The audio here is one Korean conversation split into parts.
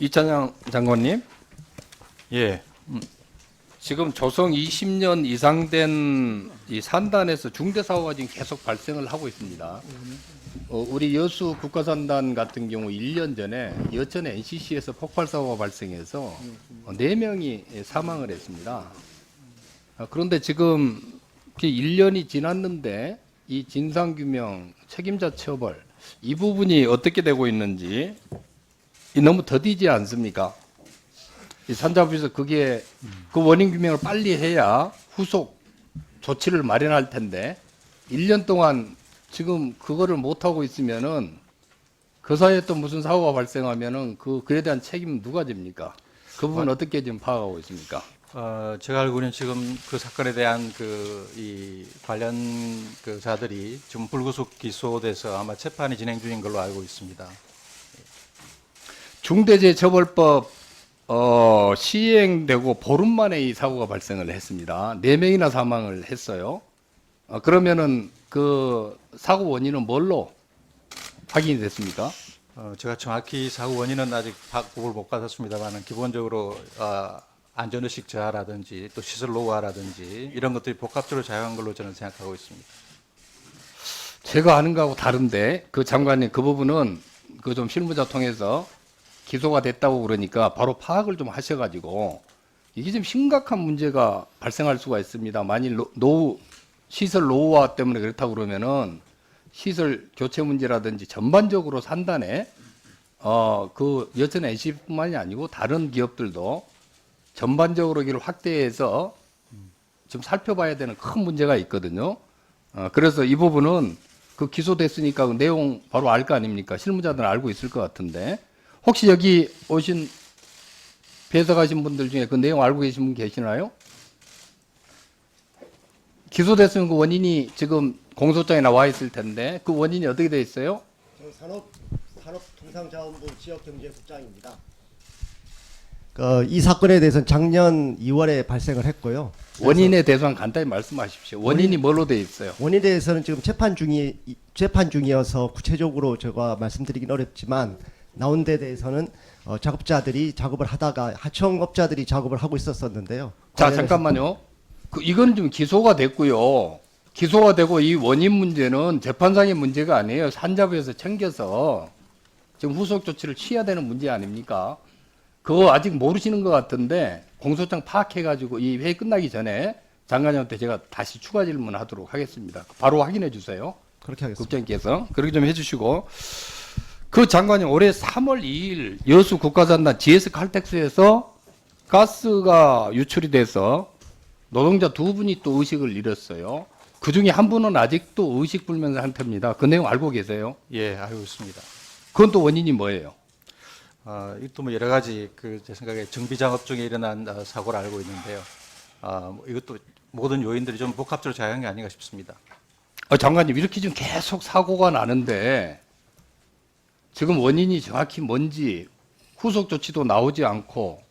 이찬양 장관님, 예, 지금 조성 20년 이상 된 이 산단에서 중대 사고가 지금 계속 발생을 하고 있습니다. 어, 우리 여수 국가산단 같은 경우 1년 전에 여천 NCC에서 폭발 사고가 발생해서 어, 4명이 사망을 했습니다. 아, 그런데 지금 이렇게 1년이 지났는데 이 진상 규명, 책임자 처벌 이 부분이 어떻게 되고 있는지 이 너무 더디지 않습니까? 이 산자부에서 그게 그 원인 규명을 빨리 해야 후속 조치를 마련할 텐데 1년 동안 지금 그거를 못 하고 있으면은 그 사이에 또 무슨 사고가 발생하면은 그 그에 대한 책임 누가 집니까? 그 부분 어떻게 지금 파악하고 있습니까? 어, 제가 알고는 지금 그 사건에 대한 그 이 관련 그 자들이 지금 불구속 기소돼서 아마 재판이 진행 중인 걸로 알고 있습니다. 중대재해처벌법 어, 시행되고 보름 만에 이 사고가 발생을 했습니다. 네 명이나 사망을 했어요. 어, 그러면은 그 사고 원인은 뭘로 확인이 됐습니까? 어, 제가 정확히 사고 원인은 아직 파악을 못 받았습니다만은 기본적으로 어, 안전의식 저하라든지 또 시설 노후화라든지 이런 것들이 복합적으로 작용한 걸로 저는 생각하고 있습니다. 제가 아는 거하고 다른데 그 장관님 그 부분은 그 좀 실무자 통해서 기소가 됐다고 그러니까 바로 파악을 좀 하셔가지고 이게 좀 심각한 문제가 발생할 수가 있습니다. 만일 노- 노후 시설 노후화 때문에 그렇다고 그러면은 시설 교체 문제라든지 전반적으로 산단에 어 그 여천 NC뿐만이 아니고 다른 기업들도 전반적으로 이걸 확대해서 좀 살펴봐야 되는 큰 문제가 있거든요. 어, 그래서 이 부분은 그 기소됐으니까 그 내용 바로 알 거 아닙니까? 실무자들은 알고 있을 것 같은데 혹시 여기 오신 배석하신 분들 중에 그 내용 알고 계신 분 계시나요? 기소됐으면 그 원인이 지금 공소장에 나와 있을 텐데 그 원인이 어떻게 돼 있어요? 저는 산업 산업통상자원부 지역경제국장입니다. 그, 이 사건에 대해서는 작년 2월에 발생을 했고요. 원인에 대해서는 간단히 말씀하십시오. 원인이 뭘로 돼 있어요? 원인에 대해서는 지금 재판 중이 재판 중이어서 구체적으로 제가 말씀드리긴 어렵지만 나온 데 대해서는 어, 작업자들이 작업을 하다가 하청업자들이 작업을 하고 있었었는데요. 자 잠깐만요. 그 이건 좀 기소가 됐고요. 기소가 되고 이 원인 문제는 재판상의 문제가 아니에요. 산자부에서 챙겨서 지금 후속 조치를 취해야 되는 문제 아닙니까? 그거 아직 모르시는 것 같은데 공소장 파악해가지고 이 회의 끝나기 전에 장관님한테 제가 다시 추가 질문하도록 하겠습니다. 바로 확인해 주세요. 그렇게 하겠습니다. 국장님께서 그렇게 좀 해주시고 그 장관님 올해 3월 2일 여수 국가산단 GS 칼텍스에서 가스가 유출이 돼서 노동자 두 분이 또 의식을 잃었어요. 그 중에 한 분은 아직도 의식 불명 상태입니다. 그 내용 알고 계세요? 예, 알고 있습니다. 그건 또 원인이 뭐예요? 어, 이것도 뭐 여러 가지 그 제 생각에 정비 작업 중에 일어난 어, 사고를 알고 있는데요. 아, 뭐 이것도 모든 요인들이 좀 복합적으로 작용한 게 아닌가 싶습니다. 어, 장관님 이렇게 지금 계속 사고가 나는데 지금 원인이 정확히 뭔지 후속 조치도 나오지 않고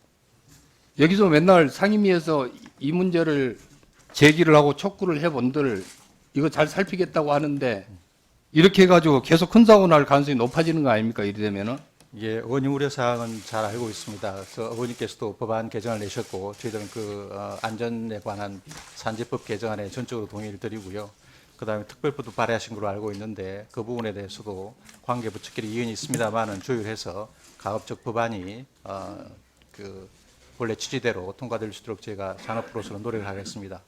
여기서 맨날 상임위에서 이- 이 문제를 제기를 하고 촉구를 해본들 이거 잘 살피겠다고 하는데 이렇게 해가지고 계속 큰 사고 날 가능성이 높아지는 거 아닙니까 이러면은 예, 의원님 우려 사항은 잘 알고 있습니다. 그래서 의원님께서도 법안 개정을 내셨고 저희들은 그 어, 안전에 관한 산재법 개정안에 전적으로 동의를 드리고요. 그다음에 특별법도 발의하신 걸로 알고 있는데 그 부분에 대해서도 관계 부처끼리 이견이 있습니다만은 조율해서 가급적 법안이 어, 그 원래 취지대로 통과될 수 있도록 제가 산업부로서는 노력을 하겠습니다.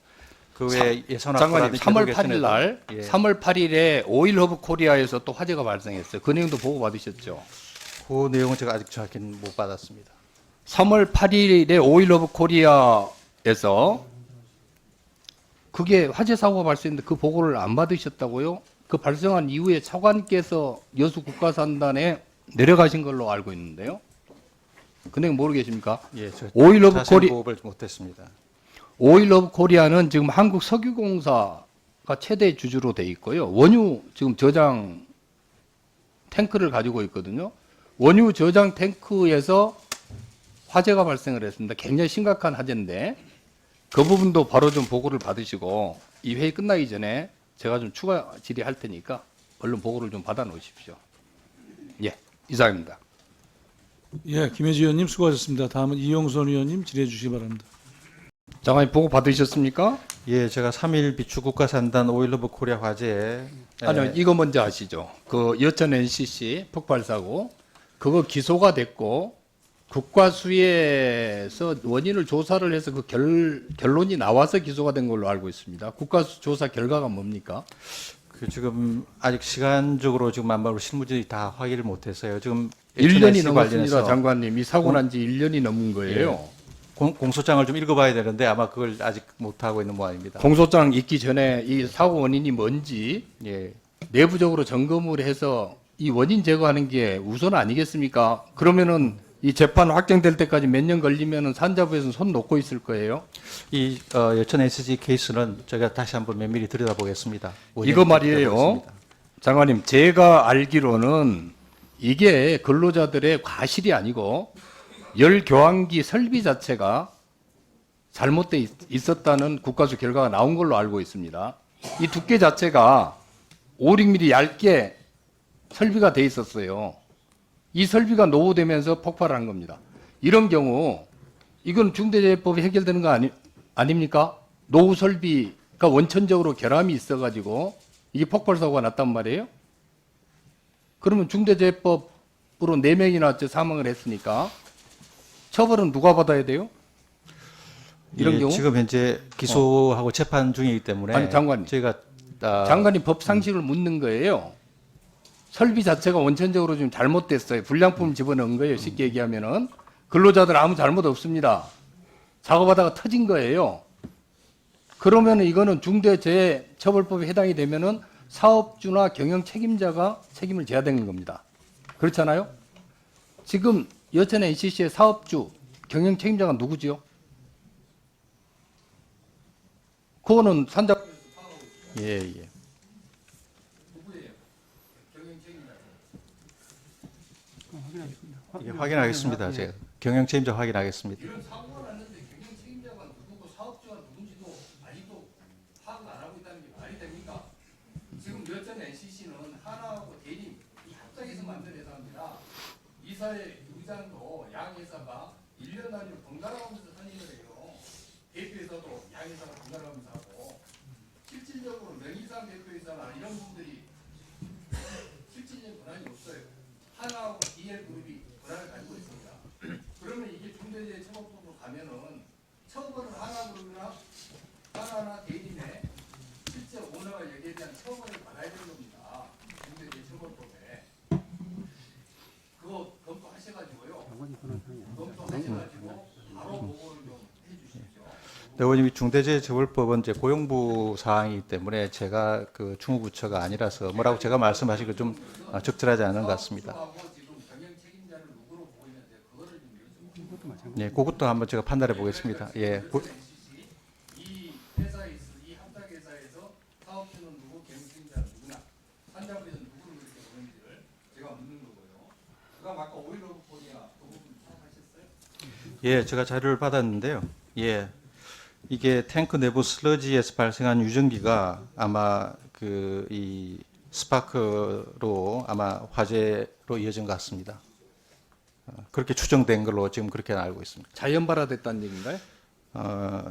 그 외에 예산 장관님 확보라든지 3월 계속 8일 날 예. 3월 8일에 오일 허브 코리아에서 또 화재가 발생했어요. 그 내용도 보고 받으셨죠? 그 내용은 제가 아직 정확히는 못 받았습니다. 3월 8일에 오일 오브 코리아에서 그게 화재 사고가 발생했는데 그 보고를 안 받으셨다고요? 그 발생한 이후에 차관께서 여수 국가산단에 내려가신 걸로 알고 있는데요. 그 내용 모르 계십니까? 예, 저 오일 오브 코리 보고를 못했습니다. 오일 오브 코리아는 지금 한국 석유공사가 최대 주주로 돼 있고요. 원유 지금 저장 탱크를 가지고 있거든요. 원유 저장 탱크에서 화재가 발생을 했습니다. 굉장히 심각한 화재인데 그 부분도 바로 좀 보고를 받으시고 이 회의 끝나기 전에 제가 좀 추가 질의할 테니까 얼른 보고를 좀 받아 놓으십시오. 예, 이상입니다. 예, 김혜지 의원님 수고하셨습니다. 다음은 이용선 의원님 질의해 주시기 바랍니다. 장관님 보고 받으셨습니까? 예, 제가 3일 비추 국가산단 오일러브 코리아 화재에 아니요, 에, 이거 먼저 아시죠? 그 여천 NCC 폭발 사고 그거 기소가 됐고 국과수에서 원인을 조사를 해서 그 결, 결론이 나와서 기소가 된 걸로 알고 있습니다. 국과수 조사 결과가 뭡니까? 그 지금 아직 시간적으로 지금 만바로 실무진이 다 확인을 못해서요. 지금 1년이 HNS 넘었습니다, 장관님. 이 사고 난 지 1년이 넘은 거예요. 공, 공소장을 좀 읽어봐야 되는데 아마 그걸 아직 못 하고 있는 모양입니다. 공소장 있기 전에 이 사고 원인이 뭔지 예, 내부적으로 점검을 해서 이 원인 제거하는 게 우선 아니겠습니까? 그러면은 이 재판 확정될 때까지 몇 년 걸리면은 산자부에서는 손 놓고 있을 거예요. 이 어, 여천 SG 케이스는 제가 다시 한번 면밀히 들여다보겠습니다. 이거 말이에요. 장관님, 제가 알기로는 이게 근로자들의 과실이 아니고 열 교환기 설비 자체가 잘못돼 있- 있었다는 국가수 결과가 나온 걸로 알고 있습니다. 이 두께 자체가 5, 6mm 얇게 설비가 돼 있었어요. 이 설비가 노후되면서 폭발한 겁니다. 이런 경우 이건 중대재해법이 해결되는 거 아니, 아닙니까? 노후 설비가 원천적으로 결함이 있어가지고 이게 폭발 사고가 났단 말이에요. 그러면 중대재해법으로 네 명이나 이제 사망을 했으니까 처벌은 누가 받아야 돼요? 이런 예, 경우 지금 현재 기소하고 재판 중이기 때문에 아니, 장관님. 저희가 아, 장관이 법 상식을 묻는 거예요. 설비 자체가 원천적으로 좀 잘못됐어요. 불량품 집어넣은 거예요. 쉽게 얘기하면은 근로자들 아무 잘못 없습니다. 작업하다가 터진 거예요. 그러면은 이거는 중대재해처벌법에 해당이 되면은 사업주나 경영 책임자가 책임을 져야 되는 겁니다. 그렇잖아요? 지금 여천 NCC의 사업주, 경영 책임자가 누구지요? 그거는 산자 예, 예. 이게 확인하겠습니다. 제가 경영 책임자 확인하겠습니다. 이런 사고가 났는데 경영 책임자가 누구고 사업주가 누군지도 아직도 파악 안 하고 있다는 게 말이 됩니까? 지금 여천 NCC는 하나하고 대립 이 합작해서 만든 회사입니다. 이사의 의장도 양 회사가 1년 단위로 번갈아 가면서 선임을 해요. 대표이사도 양 회사가 번갈아가면서 하고 실질적으로 명의상 대표이사나 이런 분들이 실질적인 권한이 없어요. 하나하고 DL 그룹이 권한을 가지고 있습니다. 그러면 이게 중대재해 처벌법으로 가면은 처벌을 하나 그룹이나 하나나 대리인의 실제 오너가 여기에 대한 처벌을 받아야 되는 겁니다. 중대재해처벌법에 그거 검토하셔가지고요. 검토하셔가지고 바로 보고를 좀 해주십시오. 네, 의원님 이 중대재해처벌법은 이제 고용부 사항이기 때문에 제가 그 중후부처가 아니라서 뭐라고 제가 말씀하신 거좀 아, 적절하지 않은 것 같습니다. 좀 예, 그것도 한번 제가 판단해 보겠습니다. 예, 고- 이 이? 예, 제가 자료를 받았는데요. 예, 이게 탱크 내부 슬러지에서 발생한 유전기가 아마 그 이 스파크로 아마 화재로 이어진 것 같습니다. 어, 그렇게 추정된 걸로 지금 그렇게 알고 있습니다. 자연 발화됐다는 얘기인가요? 어,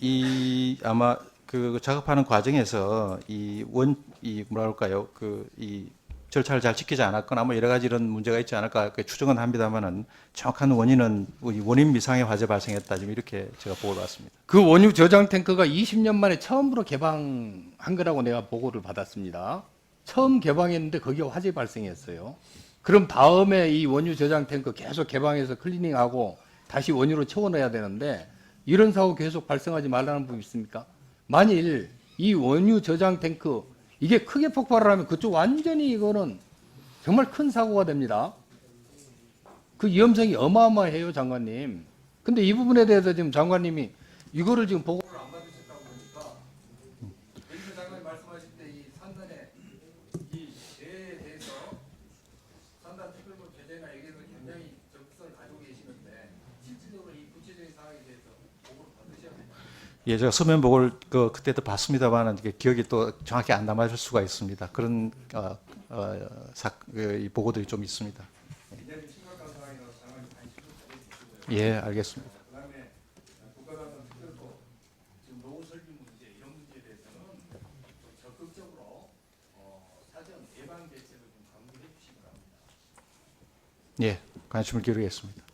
이 아마 그 작업하는 과정에서 이 원이 뭐랄까요 그 이 절차를 잘 지키지 않았거나 뭐 여러 가지 이런 문제가 있지 않을까 추정은 합니다만은 정확한 원인은 이 원인 미상의 화재 발생했다 지금 이렇게 제가 보고를 받습니다. 그 원유 저장 탱크가 20년 만에 처음으로 개방한 거라고 내가 보고를 받았습니다. 처음 개방했는데 거기에 화재 발생했어요. 그럼 다음에 이 원유 저장 탱크 계속 개방해서 클리닝하고 다시 원유로 채워넣어야 되는데 이런 사고 계속 발생하지 말라는 부분 있습니까? 만일 이 원유 저장 탱크 이게 크게 폭발을 하면 그쪽 완전히 이거는 정말 큰 사고가 됩니다. 그 위험성이 어마어마해요, 장관님. 근데 이 부분에 대해서 지금 장관님이 이거를 지금 보고를 안 받으셨다고 보니까 여기서 장관님 말씀하실 때 이 산단의 이 대에 대해서 산단 특별법 제재나 여기에서 굉장히 적극성을 가지고 계시는데 실질적으로 이 구체적인 상황에 대해서 보고를 받으셔야 됩니다. 예, 제가 서면 보고를 그 그때도 봤습니다만은 이게 기억이 또 정확히 안 남아질 수가 있습니다. 그런 어, 어, 사, 그, 이 보고들이 좀 있습니다. 장관님 예, 알겠습니다. 예, 관심을 기울이겠습니다.